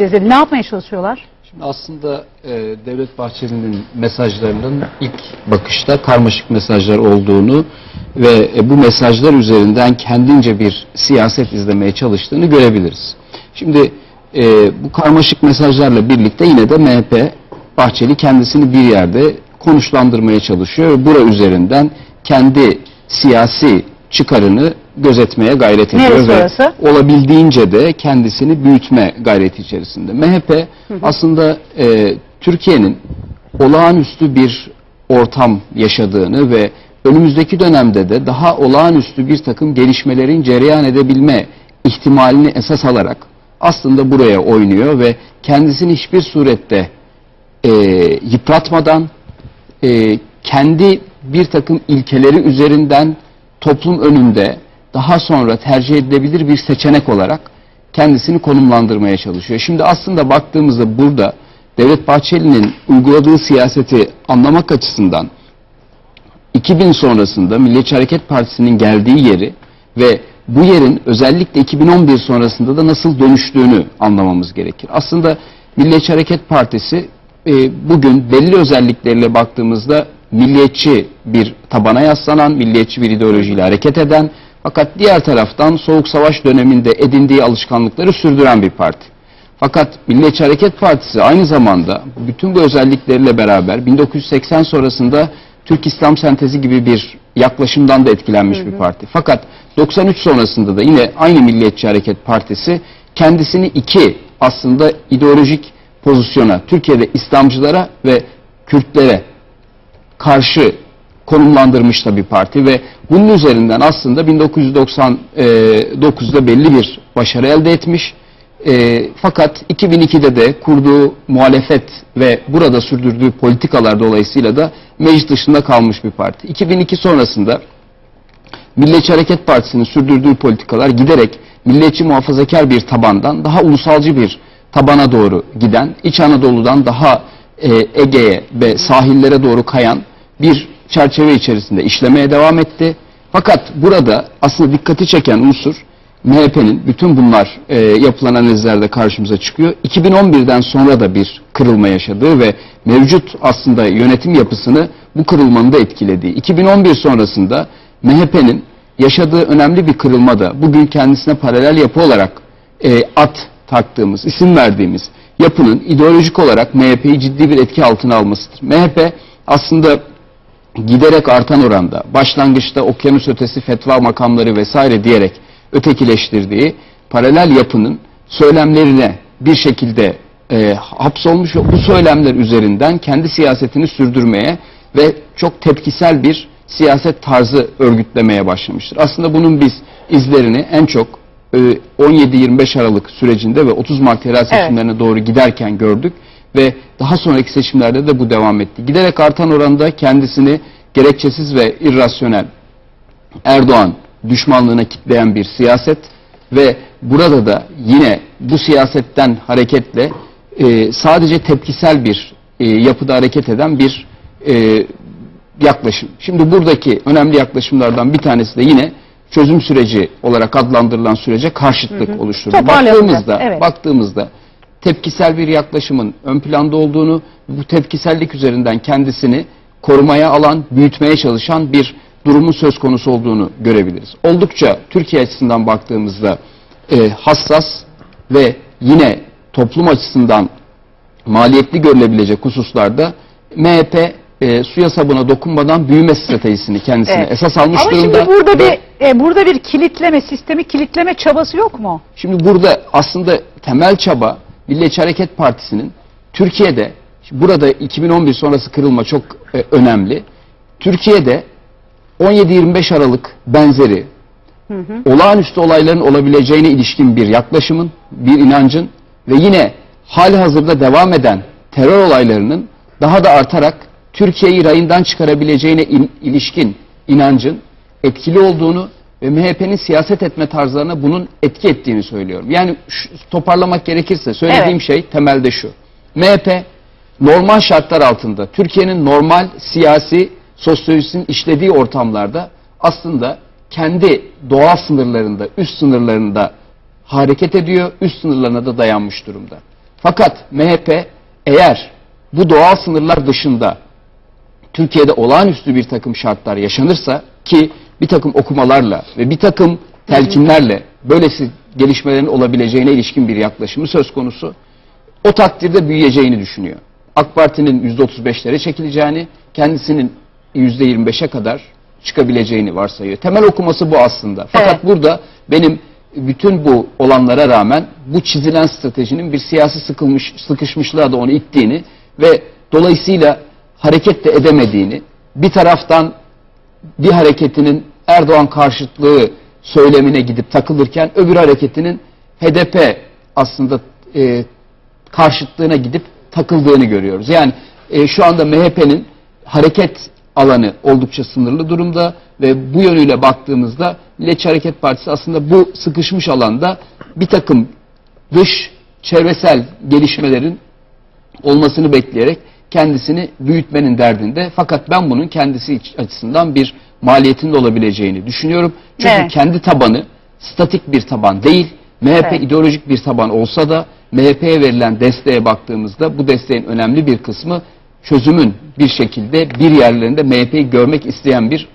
dedi. Ne yapmaya çalışıyorlar? Şimdi aslında e, Devlet Bahçeli'nin mesajlarının ilk bakışta karmaşık mesajlar olduğunu ve e, bu mesajlar üzerinden kendince bir siyaset izlemeye çalıştığını görebiliriz. Şimdi e, bu karmaşık mesajlarla birlikte yine de MHP Bahçeli kendisini bir yerde konuşlandırmaya çalışıyor ve bura üzerinden kendi siyasi çıkarını gözetmeye gayret ediyor Neresi ve orası? olabildiğince de kendisini büyütme gayreti içerisinde. MHP aslında e, Türkiye'nin olağanüstü bir ortam yaşadığını ve önümüzdeki dönemde de daha olağanüstü bir takım gelişmelerin cereyan edebilme ihtimalini esas alarak aslında buraya oynuyor ve kendisini hiçbir surette e, yıpratmadan e, kendi bir takım ilkeleri üzerinden toplum önünde daha sonra tercih edilebilir bir seçenek olarak kendisini konumlandırmaya çalışıyor. Şimdi aslında baktığımızda burada Devlet Bahçeli'nin uyguladığı siyaseti anlamak açısından 2000 sonrasında Milliyetçi Hareket Partisi'nin geldiği yeri ve bu yerin özellikle 2011 sonrasında da nasıl dönüştüğünü anlamamız gerekir. Aslında Milliyetçi Hareket Partisi e, bugün belli özellikleriyle baktığımızda milliyetçi bir tabana yaslanan, milliyetçi bir ideolojiyle hareket eden fakat diğer taraftan Soğuk Savaş döneminde edindiği alışkanlıkları sürdüren bir parti. Fakat Milliyetçi Hareket Partisi aynı zamanda bütün bu özellikleriyle beraber 1980 sonrasında Türk İslam sentezi gibi bir yaklaşımdan da etkilenmiş bir parti. Fakat 93 sonrasında da yine aynı Milliyetçi Hareket Partisi kendisini iki aslında ideolojik pozisyona, Türkiye'de İslamcılara ve Kürtlere karşı konumlandırmış da bir parti ve bunun üzerinden aslında 1999'da belli bir başarı elde etmiş. E, fakat 2002'de de kurduğu muhalefet ve burada sürdürdüğü politikalar dolayısıyla da meclis dışında kalmış bir parti. 2002 sonrasında Milliyetçi Hareket Partisi'nin sürdürdüğü politikalar giderek milliyetçi muhafazakar bir tabandan daha ulusalcı bir tabana doğru giden, İç Anadolu'dan daha e, Ege'ye ve sahillere doğru kayan bir çerçeve içerisinde işlemeye devam etti. Fakat burada aslında dikkati çeken unsur MHP'nin bütün bunlar e, yapılan analizlerde karşımıza çıkıyor. 2011'den sonra da bir kırılma yaşadığı ve mevcut aslında yönetim yapısını bu kırılmanın da etkilediği. 2011 sonrasında MHP'nin yaşadığı önemli bir kırılma da bugün kendisine paralel yapı olarak e, at taktığımız, isim verdiğimiz yapının ideolojik olarak MHP'yi ciddi bir etki altına almasıdır. MHP aslında giderek artan oranda başlangıçta okyanus ötesi fetva makamları vesaire diyerek ötekileştirdiği paralel yapının söylemlerine bir şekilde e, hapsolmuş ve bu söylemler üzerinden kendi siyasetini sürdürmeye ve çok tepkisel bir siyaset tarzı örgütlemeye başlamıştır. Aslında bunun biz izlerini en çok e, 17-25 Aralık sürecinde ve 30 Mart yerel seçimlerine doğru giderken gördük ve daha sonraki seçimlerde de bu devam etti. Giderek artan oranda kendisini gerekçesiz ve irrasyonel Erdoğan düşmanlığına kitleyen bir siyaset ve burada da yine bu siyasetten hareketle e, sadece tepkisel bir e, yapıda hareket eden bir e, yaklaşım. Şimdi buradaki önemli yaklaşımlardan bir tanesi de yine çözüm süreci olarak adlandırılan sürece karşıtlık oluşturdu. Toparlayalım Baktığımızda, evet. baktığımızda tepkisel bir yaklaşımın ön planda olduğunu, bu tepkisellik üzerinden kendisini korumaya alan, büyütmeye çalışan bir durumun söz konusu olduğunu görebiliriz. Oldukça Türkiye açısından baktığımızda e, hassas ve yine toplum açısından maliyetli görülebilecek hususlarda MHP e, suya sabuna dokunmadan büyüme stratejisini kendisine Evet. esas almış Ama durumda. şimdi burada ve- bir e, burada bir kilitleme sistemi kilitleme çabası yok mu? Şimdi burada aslında temel çaba Milliyetçi Hareket Partisi'nin Türkiye'de burada 2011 sonrası kırılma çok e, önemli. Türkiye'de 17-25 Aralık benzeri olağanüstü olayların olabileceğine ilişkin bir yaklaşımın, bir inancın ve yine hali hazırda devam eden terör olaylarının daha da artarak Türkiye'yi rayından çıkarabileceğine in- ilişkin inancın etkili olduğunu ve MHP'nin siyaset etme tarzlarına bunun etki ettiğini söylüyorum. Yani şu- toparlamak gerekirse söylediğim Evet. şey temelde şu. MHP normal şartlar altında Türkiye'nin normal siyasi sosyolojisinin işlediği ortamlarda aslında kendi doğal sınırlarında, üst sınırlarında hareket ediyor, üst sınırlarına da dayanmış durumda. Fakat MHP eğer bu doğal sınırlar dışında Türkiye'de olağanüstü bir takım şartlar yaşanırsa ki bir takım okumalarla ve bir takım telkinlerle böylesi gelişmelerin olabileceğine ilişkin bir yaklaşımı söz konusu. O takdirde büyüyeceğini düşünüyor. AK Parti'nin %35'lere çekileceğini, kendisinin %25'e kadar çıkabileceğini varsayıyor. Temel okuması bu aslında. Fakat Evet. burada benim bütün bu olanlara rağmen bu çizilen stratejinin bir siyasi sıkılmış, sıkışmışlığa da onu ittiğini ve dolayısıyla hareket de edemediğini, bir taraftan bir hareketinin Erdoğan karşıtlığı söylemine gidip takılırken öbür hareketinin HDP aslında e, karşıtlığına gidip takıldığını görüyoruz. Yani e, şu anda MHP'nin hareket alanı oldukça sınırlı durumda ve bu yönüyle baktığımızda Milliyetçi Hareket Partisi aslında bu sıkışmış alanda bir takım dış çevresel gelişmelerin olmasını bekleyerek kendisini büyütmenin derdinde. Fakat ben bunun kendisi açısından bir maliyetinde olabileceğini düşünüyorum. Çünkü Evet. kendi tabanı statik bir taban değil. MHP Evet. ideolojik bir taban olsa da MHP'ye verilen desteğe baktığımızda bu desteğin önemli bir kısmı çözümün bir şekilde bir yerlerinde MHP'yi görmek isteyen bir